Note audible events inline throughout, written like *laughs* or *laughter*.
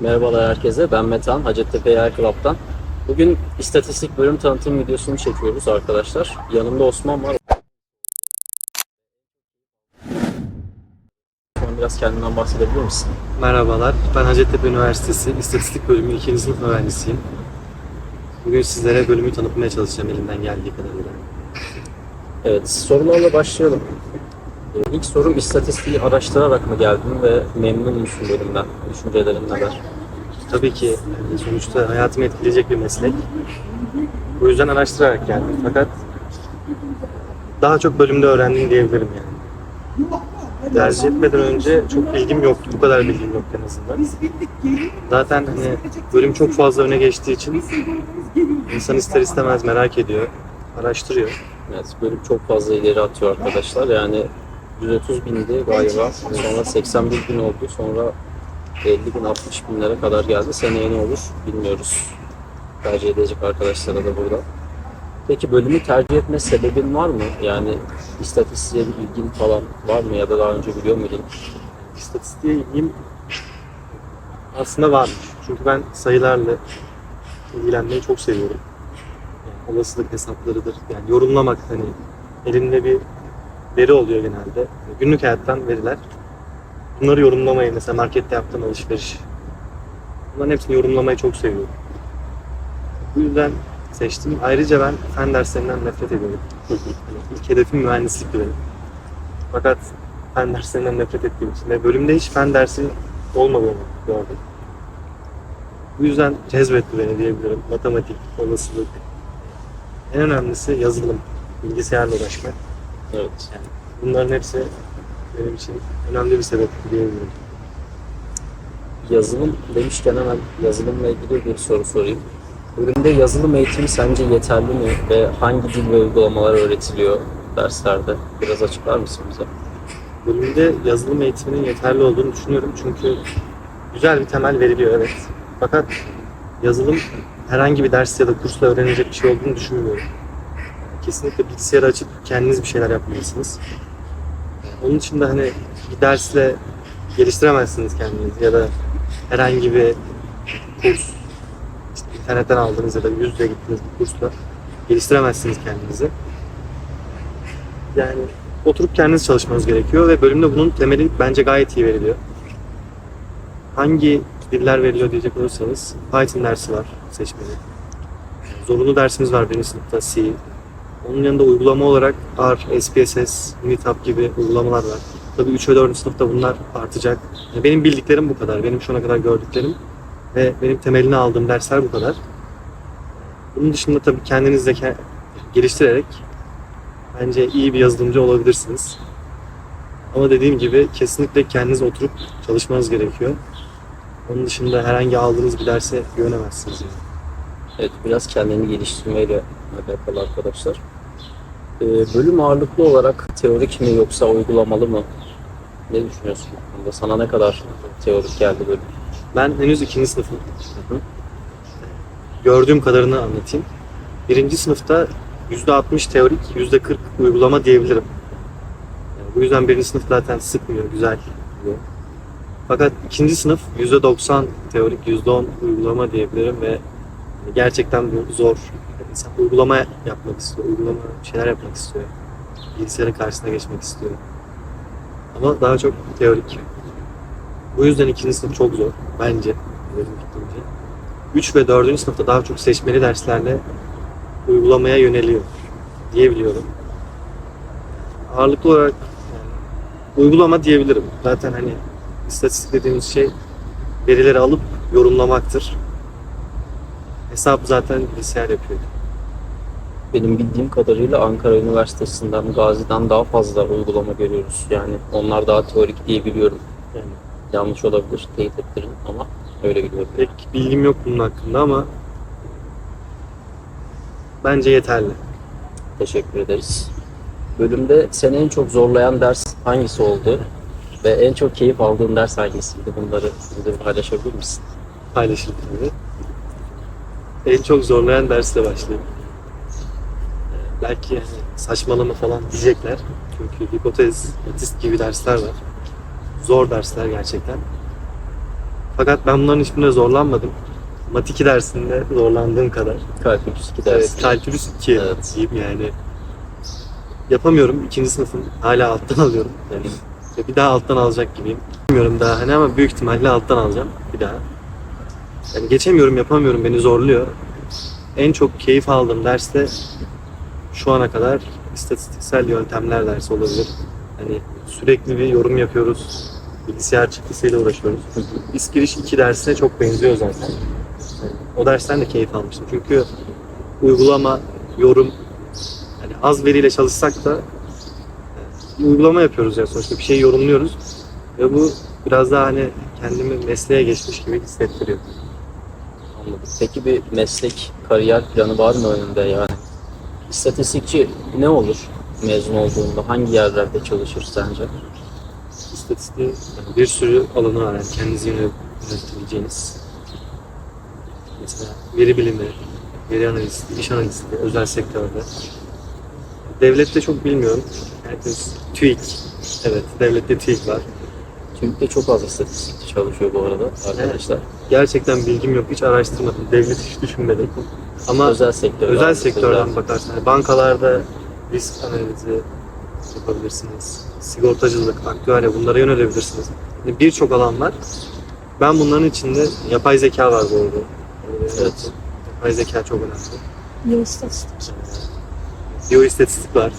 Merhabalar herkese. Ben Metehan, Hacettepe AI Club'dan. Bugün istatistik bölüm tanıtım videosunu çekiyoruz arkadaşlar. Yanımda Osman var. Osman biraz kendinden bahsedebilir misin? Merhabalar, ben Hacettepe Üniversitesi İstatistik Bölümü 2. sınıf öğrencisiyim. Bugün sizlere bölümü tanıtmaya çalışacağım elimden geldiği kadarıyla. Evet, sorularla başlayalım. İlk sorum istatistiği araştırarak mı geldin ve memnun musun bölümden? Düşüncelerin neler? Tabii ki yani sonuçta hayatımı etkileyecek bir meslek. Bu yüzden araştırarak geldim. Fakat daha çok bölümde öğrendim diyebilirim yani. Tercih etmeden önce çok bilgim yoktu. Bu kadar bilgim yoktu en azından. Zaten hani bölüm çok fazla öne geçtiği için insan ister istemez merak ediyor, araştırıyor. Evet, bölüm çok fazla ileri atıyor arkadaşlar. Yani 130 bindi galiba. Sonra 81 bin oldu. Sonra 50 bin 60 binlere kadar geldi. Seneye ne olur bilmiyoruz. Tercih edecek arkadaşlara da burada. Peki bölümü tercih etme sebebin var mı? Yani istatistiğe bir ilgin falan var mı ya da daha önce biliyor muydun? İstatistiğe ilgim aslında varmış. Çünkü ben sayılarla ilgilenmeyi çok seviyorum. Olasılık hesaplarıdır. Yani yorumlamak hani elinde bir veri oluyor genelde. Günlük hayattan veriler. Bunları yorumlamayı mesela markette yaptığım alışveriş. Bunların hepsini yorumlamayı çok seviyorum. Bu yüzden seçtim. Ayrıca ben fen derslerinden nefret ediyorum. Yani ilk hedefim mühendislikti benim. Fakat fen derslerinden nefret ettiğim için ve bölümde hiç fen dersi olmadığını gördüm. Bu yüzden cezbetti beni diyebilirim. Matematik, olasılık. En önemlisi yazılım, bilgisayarla uğraşmak. Evet. Bunların hepsi benim için önemli bir sebep diyebilirim. Yazılım demişken hemen yazılımla ilgili bir soru sorayım. Bölümde yazılım eğitimi sence yeterli mi ve hangi dil ve uygulamalar öğretiliyor derslerde? Biraz açıklar mısın bize? Bölümde yazılım eğitiminin yeterli olduğunu düşünüyorum çünkü güzel bir temel veriliyor evet. Fakat yazılım herhangi bir ders ya da kursla öğrenilecek bir şey olduğunu düşünmüyorum. Kesinlikle bilgisayarı açıp kendiniz bir şeyler yapmalısınız. Onun için de hani bir dersle geliştiremezsiniz kendinizi ya da herhangi bir kurs işte internetten aldığınız ya da yüz yüze gittiğiniz bir kursla geliştiremezsiniz kendinizi. Yani oturup kendiniz çalışmanız gerekiyor ve bölümde bunun temeli bence gayet iyi veriliyor. Hangi diller veriliyor diyecek olursanız Python dersi var seçmeli. Zorunlu dersimiz var birinci sınıfta C. Onun yanında uygulama olarak R, SPSS, Unitab gibi uygulamalar var. Tabii 3 ve 4. sınıfta bunlar artacak. Yani benim bildiklerim bu kadar. Benim şu ana kadar gördüklerim ve benim temelini aldığım dersler bu kadar. Bunun dışında tabii kendiniz de geliştirerek bence iyi bir yazılımcı olabilirsiniz. Ama dediğim gibi kesinlikle kendiniz oturup çalışmanız gerekiyor. Onun dışında herhangi aldığınız bir derse güvenemezsiniz. Yani. Evet, biraz kendini geliştirmeyle alakalı arkadaşlar. Ee, bölüm ağırlıklı olarak teorik mi yoksa uygulamalı mı? Ne düşünüyorsun? bu? Sana ne kadar teorik geldi bölüm? Ben henüz ikinci sınıfım. Gördüğüm kadarını anlatayım. Birinci sınıfta %60 teorik, %40 uygulama diyebilirim. Yani bu yüzden birinci sınıf zaten sıkmıyor, güzel. Fakat ikinci sınıf %90 teorik, %10 uygulama diyebilirim ve gerçekten bu zor. İnsan uygulama yapmak istiyor, uygulama şeyler yapmak istiyor. Bilgisayarın karşısına geçmek istiyor. Ama daha çok teorik. Bu yüzden ikinci sınıf çok zor bence. Benim fikrimce. 3 ve 4. sınıfta daha çok seçmeli derslerle uygulamaya yöneliyor diyebiliyorum. Ağırlıklı olarak yani uygulama diyebilirim. Zaten hani istatistik dediğimiz şey verileri alıp yorumlamaktır. Hesap zaten bilgisayar yapıyor. Benim bildiğim kadarıyla Ankara Üniversitesi'nden, Gazi'den daha fazla uygulama görüyoruz. Yani onlar daha teorik diye biliyorum. Yani Yanlış olabilir, teyit ettirin ama öyle biliyorum. pek bilgim yok bunun hakkında ama bence yeterli. Teşekkür ederiz. Bölümde seni en çok zorlayan ders hangisi oldu? Ve en çok keyif aldığın ders hangisiydi? Bunları bizimle paylaşabilir misin? paylaşım tabii. En çok zorlayan dersle başlayayım. Ee, Belki yani saçmalama falan diyecekler. Çünkü hipotez, matist gibi dersler var. Zor dersler gerçekten. Fakat ben bunların hiçbirinde zorlanmadım. Mat 2 dersinde zorlandığım kadar. Kalkülüs 2 Evet, dersi. kalkülüs 2 Evet. diyeyim yani. Yapamıyorum. İkinci sınıfın hala alttan *laughs* alıyorum. Yani bir daha alttan alacak gibiyim. Bilmiyorum daha hani ama büyük ihtimalle alttan alacağım bir daha. Yani geçemiyorum, yapamıyorum. Beni zorluyor. En çok keyif aldığım derste şu ana kadar istatistiksel yöntemler dersi olabilir. Hani sürekli bir yorum yapıyoruz. Bilgisayar çıktısıyla uğraşıyoruz. İS giriş 2 dersine çok benziyor zaten. Yani o dersten de keyif almıştım. Çünkü uygulama, yorum yani az veriyle çalışsak da bir uygulama yapıyoruz ya sonuçta bir şey yorumluyoruz ve bu biraz daha hani kendimi mesleğe geçmiş gibi hissettiriyor. Peki bir meslek, kariyer planı var mı önünde yani? İstatistikçi ne olur mezun olduğunda? Hangi yerlerde çalışır sence? İstatistiğin yani bir sürü alanı var yani kendinizi yönet- yönetebileceğiniz. Mesela veri bilimi, veri analisti, iş analisti, özel sektörde. Devlette çok bilmiyorum. Herkes TÜİK. Evet, devlette TÜİK var. TÜİK'te çok az istatistikçi çalışıyor bu arada arkadaşlar. Gerçekten bilgim yok, hiç araştırmadım. Devlet hiç düşünmedim. Ama özel sektör. özel sektörden bakarsan, yani bankalarda risk analizi yapabilirsiniz. Sigortacılık, aktüelya bunlara yönelebilirsiniz. Yani Birçok alan var. Ben bunların içinde yapay zeka var bu arada. Ee, Evet. Yapay zeka çok önemli. Biyoistatistik. Biyoistatistik var.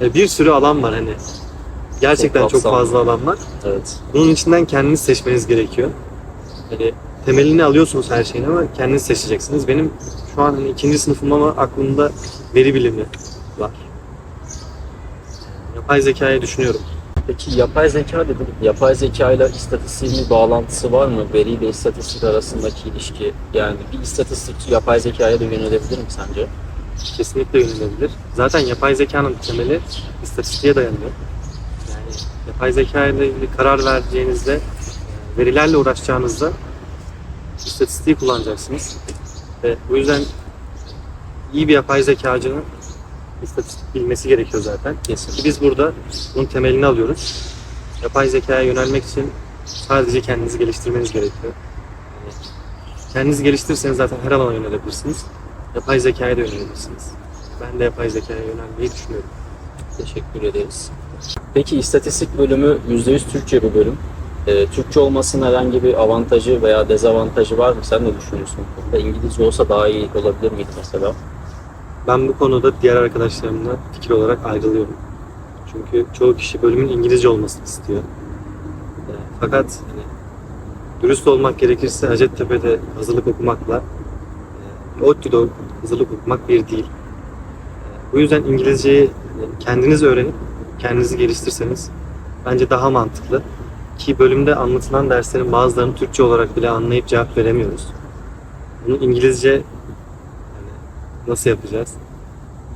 Yani bir sürü alan var hani. Gerçekten Çok çok, fazla alan var. Evet. Bunun içinden kendiniz seçmeniz gerekiyor. Hani temelini alıyorsunuz her şeyin ama kendiniz seçeceksiniz. Benim şu an hani ikinci sınıfım ama aklımda veri bilimi var. Yapay zekayı düşünüyorum. Peki yapay zeka dedim. Yapay zeka ile istatistiğin bir bağlantısı var mı? Veri ile istatistik arasındaki ilişki. Yani bir istatistikçi yapay zekaya da yönelebilir mi sence? Kesinlikle yönelebilir. Zaten yapay zekanın temeli istatistiğe dayanıyor. Yapay zeka ile ilgili karar vereceğinizde, e, verilerle uğraşacağınızda istatistiği kullanacaksınız. Ve bu yüzden iyi bir yapay zekacının istatistik bilmesi gerekiyor zaten. Ki Kesin. biz burada bunun temelini alıyoruz. Yapay zekaya yönelmek için sadece kendinizi geliştirmeniz gerekiyor. Kendinizi geliştirirseniz zaten her alana yönelebilirsiniz. Yapay zekaya da yönelebilirsiniz. Ben de yapay zekaya yönelmeyi düşünüyorum. Teşekkür ederiz. Peki istatistik bölümü %100 Türkçe bir bölüm. Ee, Türkçe olmasının herhangi bir avantajı veya dezavantajı var mı? Sen ne düşünüyorsun? bu konuda? İngilizce olsa daha iyi olabilir miydi mesela? Ben bu konuda diğer arkadaşlarımla fikir olarak ayrılıyorum. Çünkü çoğu kişi bölümün İngilizce olmasını istiyor. E, Fakat hani, dürüst olmak gerekirse Hacettepe'de hazırlık okumakla e, ODTÜ'de hazırlık okumak bir değil. E, Bu yüzden İngilizceyi e, kendiniz öğrenip kendinizi geliştirseniz bence daha mantıklı. Ki bölümde anlatılan derslerin bazılarını Türkçe olarak bile anlayıp cevap veremiyoruz. Bunu İngilizce nasıl yapacağız?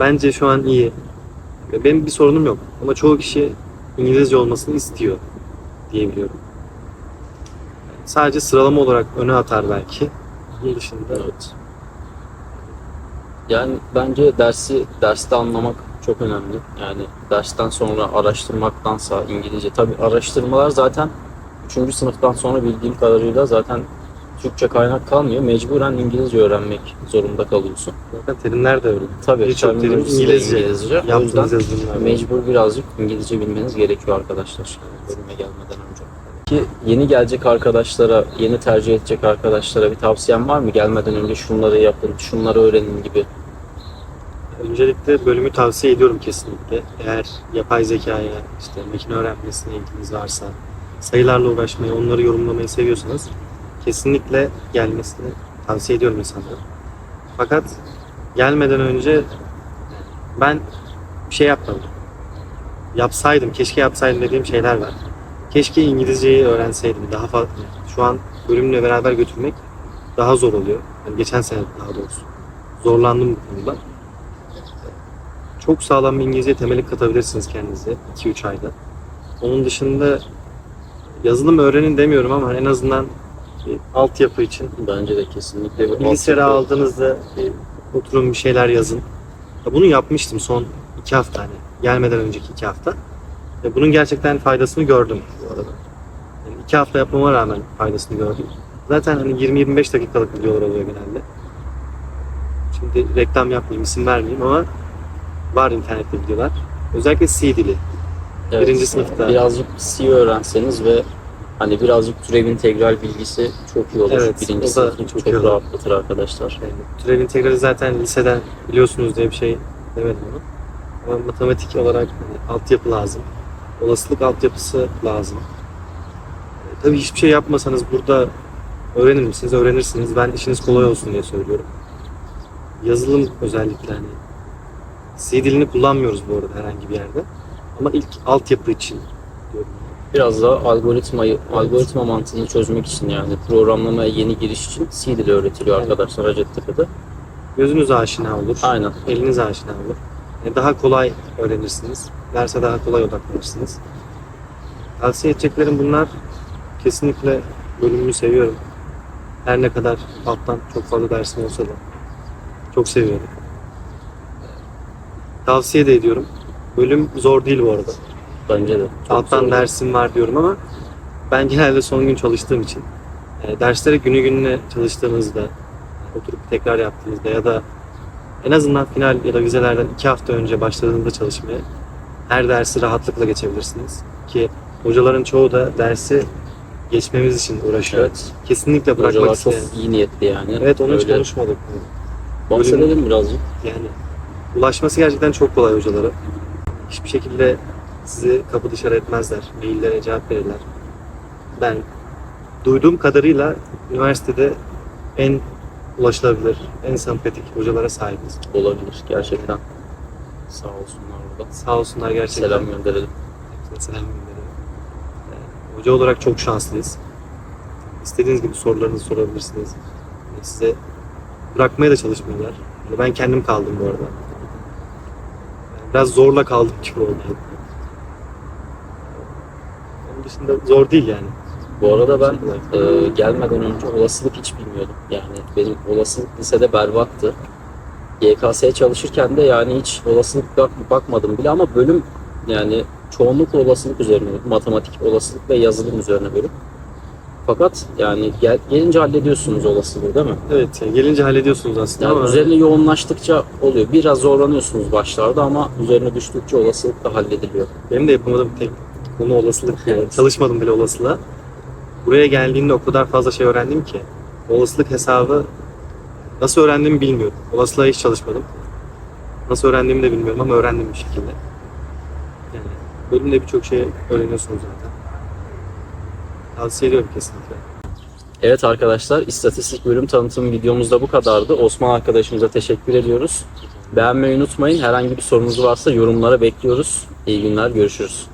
Bence şu an iyi. Benim bir sorunum yok. Ama çoğu kişi İngilizce olmasını istiyor diyebiliyorum. Sadece sıralama olarak öne atar belki. Bunun dışında Evet. Yani bence dersi derste anlamak çok önemli. Yani dersten sonra araştırmaktansa İngilizce. Tabi araştırmalar zaten 3. sınıftan sonra bildiğim kadarıyla zaten Türkçe kaynak kalmıyor. Mecburen İngilizce öğrenmek zorunda kalıyorsun. zaten terimler de öyle. Tabii Birçok terim İngilizce. İngilizce. Yaptığınız yazılımlar. mecbur birazcık İngilizce bilmeniz gerekiyor arkadaşlar. Bölüme gelmeden önce. Ki yeni gelecek arkadaşlara, yeni tercih edecek arkadaşlara bir tavsiyen var mı? Gelmeden önce şunları yapın, şunları öğrenin gibi. Öncelikle bölümü tavsiye ediyorum kesinlikle. Eğer yapay zekaya, işte makine öğrenmesine ilginiz varsa, sayılarla uğraşmayı, onları yorumlamayı seviyorsanız kesinlikle gelmesini tavsiye ediyorum insanlara. Fakat gelmeden önce ben bir şey yapmadım. Yapsaydım, keşke yapsaydım dediğim şeyler var. Keşke İngilizceyi öğrenseydim. Daha fazla, şu an bölümle beraber götürmek daha zor oluyor. Yani geçen sene daha doğrusu. Zorlandım bu konuda. Çok sağlam bir İngilizce temeli katabilirsiniz kendinize 2-3 ayda. Onun dışında yazılım öğrenin demiyorum ama en azından bir altyapı için Bence de kesinlikle bir bilgisayarı altyapı- aldığınızda bir oturun bir şeyler yazın. Ya bunu yapmıştım son 2 hafta hani gelmeden önceki 2 hafta. Ya bunun gerçekten faydasını gördüm bu arada. Yani iki hafta yapmama rağmen faydasını gördüm. Zaten hani 20-25 dakikalık videolar oluyor genelde. Şimdi reklam yapmayayım, isim vermeyeyim ama var internette videolar. Özellikle C dili. Evet, Birinci sınıfta. Birazcık C öğrenseniz ve hani birazcık türev integral bilgisi çok iyi olur. Evet, Birinci sınıfın çok çok, olur. rahatlatır arkadaşlar. Yani türev integrali zaten liseden biliyorsunuz diye bir şey demedim onu. Ama matematik olarak hani altyapı lazım. Olasılık altyapısı lazım. E, tabii hiçbir şey yapmasanız burada öğrenir misiniz? Öğrenirsiniz. Ben işiniz kolay olsun diye söylüyorum. Yazılım özellikle hani C dilini kullanmıyoruz bu arada herhangi bir yerde. Ama ilk altyapı için diyorum. Biraz da algoritmayı, algoritma mantığını çözmek için yani programlamaya yeni giriş için C dili öğretiliyor Evet. arkadaşlar Hacettepe'de. Gözünüz aşina olur. Aynen. eliniz aşina olur. E, Daha kolay öğrenirsiniz. Derse daha kolay odaklanırsınız. Tavsiye edeceklerim bunlar. Kesinlikle bölümümü seviyorum. Her ne kadar alttan çok fazla dersim olsa da çok seviyorum. Tavsiye de ediyorum. Bölüm zor değil bu arada. Bence de. Çok alttan dersim var diyorum ama ben genelde son gün çalıştığım için e, derslere günü gününe çalıştığınızda oturup tekrar yaptığınızda ya da en azından final ya da vizelerden iki hafta önce başladığında çalışmaya her dersi rahatlıkla geçebilirsiniz. Ki hocaların çoğu da dersi geçmemiz için uğraşıyor. Evet. Kesinlikle bırakmak Hocalar çok isteyen. iyi niyetli yani. Evet onu hiç Öyle. konuşmadık. Bahsedelim birazcık. Yani ulaşması gerçekten çok kolay hocalara. Hiçbir şekilde sizi kapı dışarı etmezler. Maillere cevap verirler. Ben duyduğum kadarıyla üniversitede en ulaşılabilir, en sempatik hocalara sahibiz. Olabilir gerçekten. Sağ olsunlar burada. Sağ olsunlar gerçekten. Selam gönderelim. Hepsine selam gönderiyorum. Ee, Hoca olarak çok şanslıyız. İstediğiniz gibi sorularınızı sorabilirsiniz. Yani Size bırakmaya da çalışmıyorlar. Yani ben kendim kaldım bu arada. Biraz zorla kaldım gibi oldu. Onun dışında zor değil yani. Bu arada ben e, gelmeden önce olasılık hiç bilmiyordum. Yani benim olasılık lisede berbattı. YKS'ye çalışırken de yani hiç olasılık bak- bakmadım bile ama bölüm yani çoğunlukla olasılık üzerine, matematik, olasılık ve yazılım üzerine bölüm. Fakat yani gel, gelince hallediyorsunuz olasılığı değil mi? Evet, yani gelince hallediyorsunuz aslında Yani ama üzerine yoğunlaştıkça oluyor. Biraz zorlanıyorsunuz başlarda ama üzerine düştükçe olasılık da hallediliyor. benim de yapamadığım tek konu olasılık. Yani Evet. çalışmadım bile olasılığa. Buraya geldiğimde o kadar fazla şey öğrendim ki. Olasılık hesabı nasıl öğrendiğimi bilmiyorum. Olasılığa hiç çalışmadım. Nasıl öğrendiğimi de bilmiyorum ama öğrendim bir şekilde. Yani bölümde birçok şey öğreniyorsunuz zaten. Tavsiye ediyorum kesinlikle. Evet arkadaşlar, istatistik bölüm tanıtım videomuz da bu kadardı. Osman arkadaşımıza teşekkür ediyoruz. Beğenmeyi unutmayın. Herhangi bir sorunuz varsa yorumlara bekliyoruz. İyi günler, görüşürüz.